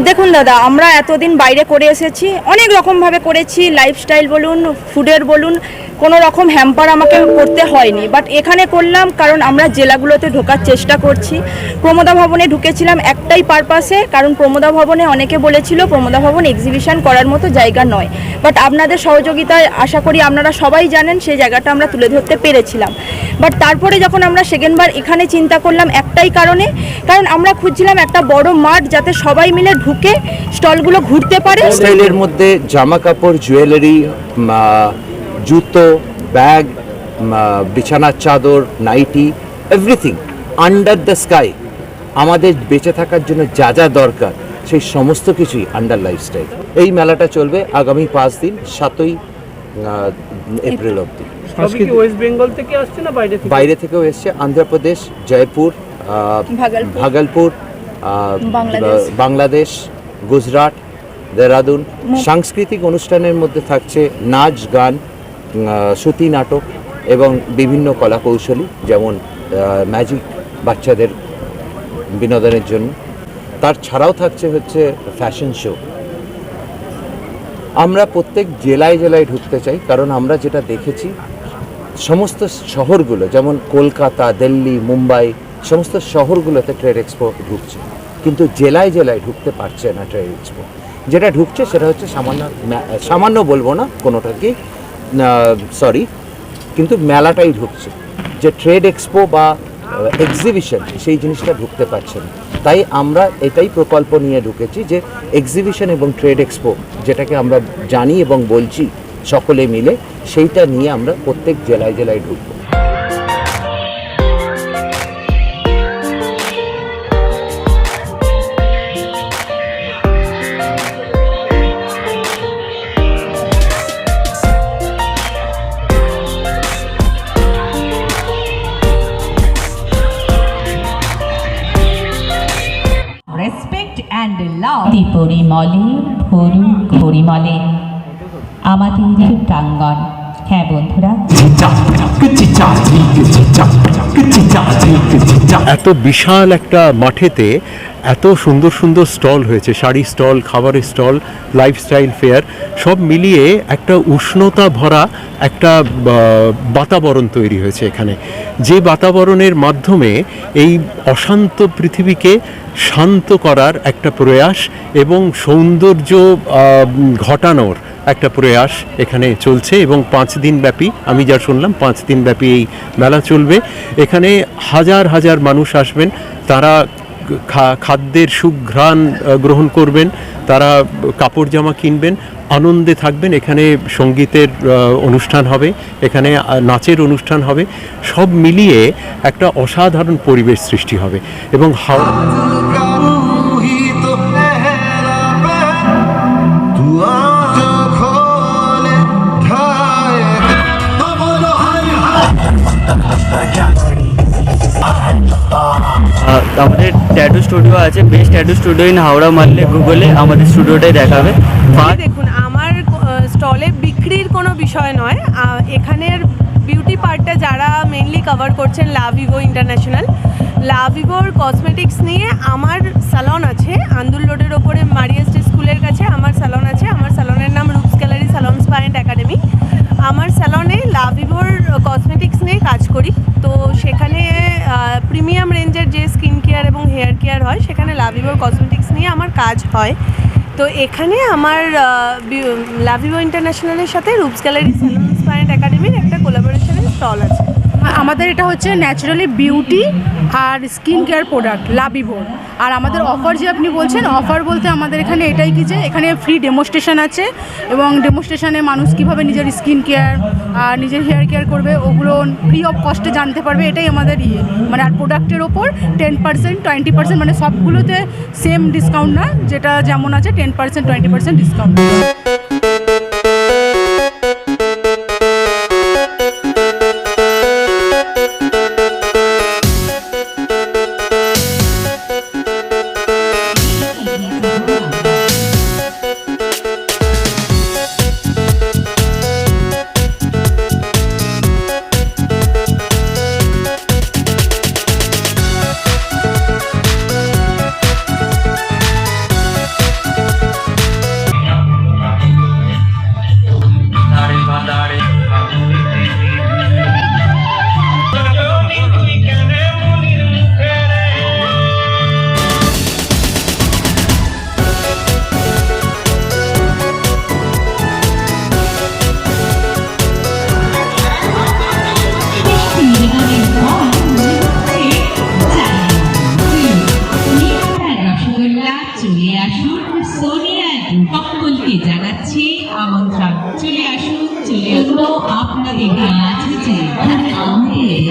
দেখুন দাদা আমরা এতদিন বাইরে করে এসেছি অনেক রকমভাবে করেছি লাইফস্টাইল বলুন ফুডের বলুন কোনো রকম হ্যাম্পার আমাকে করতে হয়নি বাট এখানে করলাম কারণ আমরা জেলাগুলোতে ঢোকার চেষ্টা করছি। প্রমোদা ভবনে ঢুকেছিলাম একটাই পারপাসে কারণ প্রমোদা ভবনে অনেকে বলেছিল প্রমোদা ভবন এক্সিবিশন করার মতো জায়গা নয়। বাট আপনাদের সহযোগিতায় আশা করি আপনারা সবাই জানেন সেই জায়গাটা আমরা তুলে ধরতে পেরেছিলাম। বাট তারপরে যখন আমরা সেকেন্ডবার এখানে চিন্তা করলাম একটাই কারণে, কারণ আমরা খুঁজছিলাম একটা বড় মাঠ যাতে সবাই মিলে ঢুকে স্টলগুলো ঘুরতে পারে। স্টাইলের মধ্যে জামা কাপড় জুয়েলারি জুতো ব্যাগ বিছানার চাদর nighty everything under the sky আমাদের বেঁচে থাকার জন্য যা যা দরকার সেই সমস্ত কিছুই আন্ডার লাইফস্টাইল এই মেলাটা চলবে আগামী পাঁচ দিন সাতই এপ্রিল অবধি। সবই ওয়েস্ট বেঙ্গল থেকে বাইরে থেকেও এসছে অন্ধ্রপ্রদেশ জয়পুর আহ, ভাগলপুর। ভাগলপুর বাংলাদেশ। বাংলাদেশ গুজরাট দেরাদুন। সাংস্কৃতিক অনুষ্ঠানের মধ্যে থাকছে নাচ গান শ্রুতি নাটক এবং বিভিন্ন কলা কৌশলী যেমন ম্যাজিক বাচ্চাদের বিনোদনের জন্য। তার ছাড়াও থাকছে হচ্ছে ফ্যাশন শো আমরা প্রত্যেক জেলায় জেলায় ঢুকতে চাই, কারণ আমরা যেটা দেখেছি, সমস্ত শহরগুলো, যেমন কলকাতা, দিল্লি, মুম্বাই, সমস্ত শহরগুলোতে ট্রেড এক্সপো ঢুকছে। কিন্তু জেলায় জেলায় ঢুকতে পারছে না ট্রেড এক্সপো যেটা ঢুকছে সেটা হচ্ছে সামান্য সামান্য বলব না কোনোটাকেই সরি কিন্তু মেলাটাই ঢুকছে। যে ট্রেড এক্সপো বা এক্সিবিশন সেই জিনিসটা ঢুকতে পারছে না। তাই আমরা এটাই প্রকল্প নিয়ে ঢুকেছি যে এক্সিবিশন এবং ট্রেড এক্সপো যেটাকে আমরা জানি এবং বলছি সকলে মিলে, সেইটা নিয়ে আমরা প্রত্যেক জেলায় জেলায় ঢুকবো। রেসপেক্ট অ্যান্ড লাভ পরিমলে ভরু পরিমলে আমাদের প্রাঙ্গণ। হ্যাঁ বন্ধুরা। এত বিশাল একটা মাঠেতে এত সুন্দর সুন্দর স্টল হয়েছে, শাড়ি স্টল, খাবারের স্টল লাইফস্টাইল ফেয়ার সব মিলিয়ে একটা উষ্ণতা ভরা একটা বাতাবরণ তৈরি হয়েছে এখানে। যে বাতাবরণের মাধ্যমে এই অশান্ত পৃথিবীকে শান্ত করার একটা প্রয়াস এবং সৌন্দর্য ঘটানোর একটা প্রয়াস এখানে চলছে এবং পাঁচ দিন ব্যাপী আমি যা শুনলাম, পাঁচ দিন ব্যাপী এই মেলা চলবে। এখানে হাজার হাজার মানুষ আসবেন, তারা খাদ্যের সুঘ্রাণ গ্রহণ করবেন, তারা কাপড় জামা কিনবেন, আনন্দে থাকবেন। এখানে সঙ্গীতের অনুষ্ঠান হবে, এখানে নাচের অনুষ্ঠান হবে। সব মিলিয়ে একটা অসাধারণ পরিবেশ সৃষ্টি হবে এবং হাওড়া আমাদের ট্যাটু স্টুডিও আছে best tattoo studio in Howrah মারলে গুগলে আমাদের স্টুডিওটাই দেখাবে। দেখুন আমার স্টলে বিক্রির কোনো বিষয় নয় এখানের বিউটি পার্টটা যারা মেনলি কভার করছেন লাভিভো ইন্টারন্যাশনাল লাভিভোর কসমেটিক্স নিয়ে আমার স্যালন আছে আন্দুল রোডের হেয়ার কেয়ার হয়, সেখানে লাভিভোর কসমেটিক্স নিয়ে আমার কাজ হয়। তো এখানে আমার লাভিবো ইন্টারন্যাশনালের সাথে রুপস গ্যালারি স্যালন স্পাইন্ট একাডেমির একটা কোলাবোরেশনের স্টল আছে। আমাদের এটা হচ্ছে ন্যাচারালি বিউটি আর স্কিন কেয়ার প্রোডাক্ট লাবিভোর আর আমাদের অফার যে আপনি বলছেন, অফার বলতে আমাদের এখানে এটাই কি যে, এখানে ফ্রি ডেমোস্ট্রেশন আছে এবং ডেমোস্ট্রেশনে মানুষ কীভাবে নিজের স্কিন কেয়ার আর নিজের হেয়ার কেয়ার করবে, ওগুলো ফ্রি অফ কস্টে জানতে পারবে, এটাই আমাদের ইয়ে। মানে আর প্রোডাক্টের ওপর টেন পার্সেন্ট টোয়েন্টি পার্সেন্ট মানে সবগুলোতে সেম ডিসকাউন্ট না, যেটা যেমন আছে ten percent twenty percent discount আসুন সোনিয়া সকলকে জানাচ্ছি আমন্ত্রণ। চলে আসুন চলে আসুন। আপনাদের গান আছে আমাদের